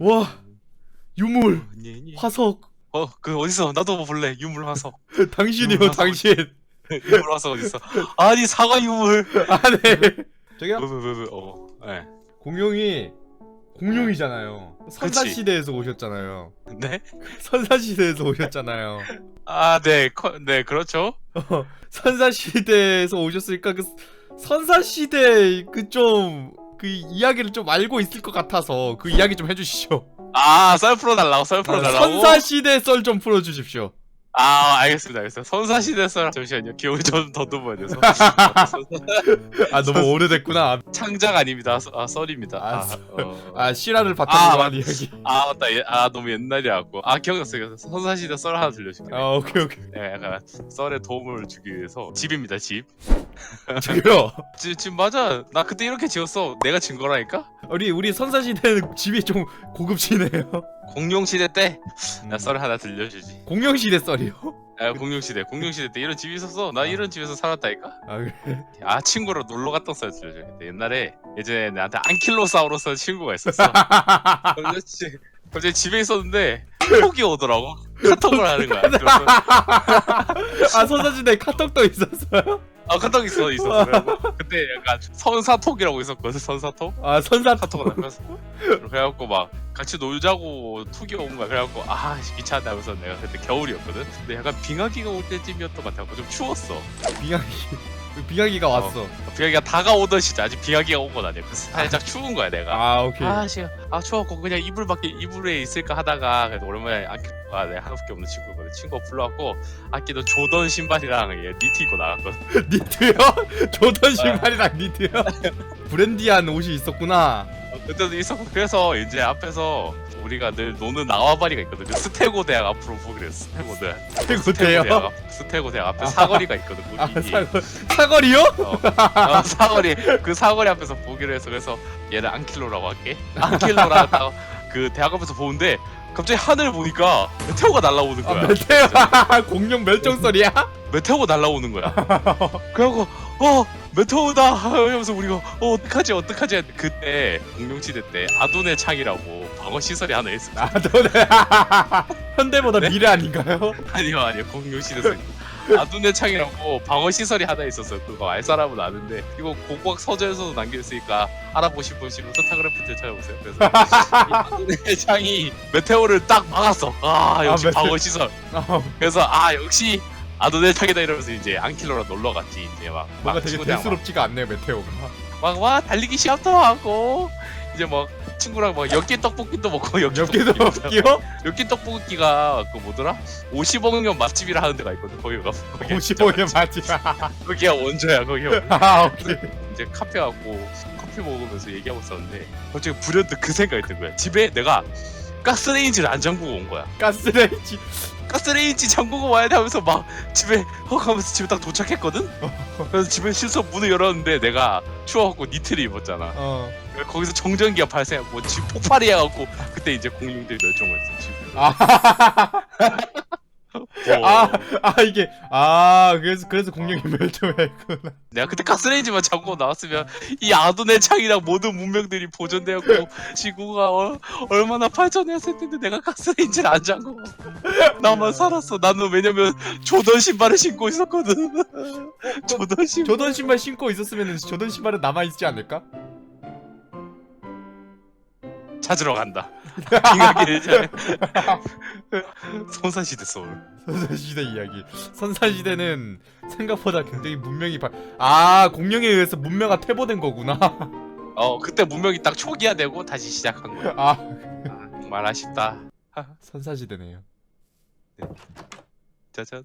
와 유물 화석 어, 그 어디서 나도 볼래 유물 화석. 당신이요 유물. 당신 유물 화석 어딨어? 아니 사과 유물. 아네 저기요 왜왜왜 어. 네. 공룡이 공룡이잖아요 선사 그치. 시대에서 오셨잖아요 네? 선사 시대에서 오셨잖아요 아, 네, 커, 네, 그렇죠. 어, 선사 시대에서 오셨으니까 그 선사 시대 그 좀 그 이야기를 좀 알고 있을 것 같아서 그 이야기 좀 해주시죠. 아, 썰 풀어달라고, 썰 풀어달라고. 선사 시대 썰 좀 풀어주십시오. 아, 알겠습니다, 알겠습니다. 선사시대 썰 잠시만요. 기억을 좀 더듬어야 돼서. 아 너무 오래됐구나. 창작 아닙니다. 서- 아, 썰입니다. 아, 아, 썰. 어. 아 실화를 아, 바탕으로 맞- 한 이야기. 아 맞다. 예, 아 너무 옛날이라고. 아 기억났어요. 선사시대 썰 하나 들려줄게요. 아 오케이 오케이. 네, 약간 썰에 도움을 주기 위해서 집입니다. 집. 저기요. 지, 집 맞아. 나 그때 이렇게 지었어. 내가 진 거라니까. 우리 우리 선사 시대는 집이 좀 고급지네요. 공룡 시대 때 음. 나썰 하나 들려주지. 공룡 시대 썰이요? 아 공룡 시대, 공룡 시대 때 이런 집이 있었어. 나 이런 집에서 살았다니까. 아 그래. 아 친구로 놀러 갔던 썰 들려줘야겠다. 옛날에 예전에 나한테 안킬로사우루스 친구가 있었어. 갑자기, 갑자기 집에 있었는데 톡이 오더라고. 카톡을 하는 거야. 그래서 아 선사 시대 카톡도 있었어요? 아 카톡 있어 있었어. 그래갖고 그때 약간 선사톡이라고 있었거든. 선사톡. 아 선사 카톡을 하면서 그래갖고 막 같이 놀자고 툭이 온 거야. 그래갖고 아 씨, 귀찮다 하면서 내가 그때 겨울이었거든. 근데 약간 빙하기가 올 때쯤이었던 것 같아갖고 좀 추웠어. 빙하기 빙하기가 왔어. 빙하기가 다가오던 시절 아직 빙하기가 온 건 아니야. 그래서 살짝 추운 거야 내가. 아 오케이. 아, 씨, 아 추웠고 그냥 이불 밖에 이불에 있을까 하다가 그래도 오랜만에 아끼가 내 하나밖에 없는 친구거든. 친구가 불러왔고 아끼도 조던 신발이랑 얘 니트 입고 나갔거든. 니트요? 조던 신발이랑 니트요? 브랜디한 옷이 있었구나. 어, 그때도 있었고 그래서 이제 앞에서 우리가 늘 노는 나와바리가 있거든. 그 스테고 대학 앞으로 보기로 했어. 스테고 대학. 스테고? 대학 앞, 스테고 대학 앞에 사거리가 있거든. 아 거기. 사거, 사거리요? 어, 어, 사거리 그 사거리 앞에서 보기로 해서 그래서 얘를 안킬로라고 할게. 안킬로라 딱그 대학 앞에서 보는데 갑자기 하늘 보니까 메테오가 날라오는 아 거야. 메테오 공룡 멸종설이야? 메테오가 날라오는 거야. 그래갖고 어 메테오다 하면서 우리가 어 어떡하지 어떡하지 그때 공룡시대 때 아둔의 창이라고 방어 시설이 하나 있어. 아 너네 현대보다 네? 미래 아닌가요? 아니요 아니요 공룡시대에서 아둔의 창이라고 방어 시설이 하나 있었어요. 그거 알 사람은 아는데 이거 고고학 서적에서도 남겨 있으니까 알아보실 분시면 스타그래프트 찾아보세요. 그래서 이 아둔의 창이 메테오를 딱 막았어. 아 역시 아. 방어 시설. 아, 그래서 아 역시 아둔의 창이다 이러면서 이제 안킬러로 놀러 갔지. 이제 막 뭔가 막 되게 친구들이랑 막 대수롭지가 않네요 메테오가. 막 와 달리기 시합도 하고. 이제 막 친구랑 막 엽기 떡볶이도 먹고 엽기 몇 개도 떡볶이 없기요? 엽기 떡볶이가 그 뭐더라? 50억년 맛집이라 하는 데가 있거든 거기 가 55년 맞지? 거기가 원조야 거기가 아 오케이. 이제 카페 가고 커피 먹으면서 얘기하고 있었는데 갑자기 불현듯 그 생각이 든 거야. 집에 내가 가스레인지를 안 잠그고 온 거야. 가스레인지 가스레인지 잠그고 와야 돼 하면서 막 집에 헉 하면서 집에 딱 도착했거든 그래서 집에 실수 문을 열었는데 내가 추워갖고 니트를 입었잖아 어. 거기서 정전기가 발생, 뭐집 폭발이 해갖고 그때 이제 공룡들이 멸종을 했어. 지금. 아, 어. 아, 아 이게 아 그래서 그래서 공룡이 멸종했구나. 내가 그때 가스레인지만 잠그고 나왔으면 이 아둔의 창이랑 모든 문명들이 보존되었고 지구가 어, 얼마나 발전했을 텐데 내가 가스레인지를 안 잠그고 나만 살았어. 나는 왜냐면 조던 신발을 신고 있었거든. 조던 신발. 조던 신발 신고 있었으면 조던 신발은 남아 있지 않을까? 찾으러 간다. 손사시대 서울. 선사시대 이야기. 선사시대는 생각보다 굉장히 문명이 발. 아 공룡에 의해서 문명가 퇴보된 거구나. 어 그때 문명이 딱 초기화되고 다시 시작한 거야. 아 아, 정말 아쉽다. 선사시대네요. 짜잔.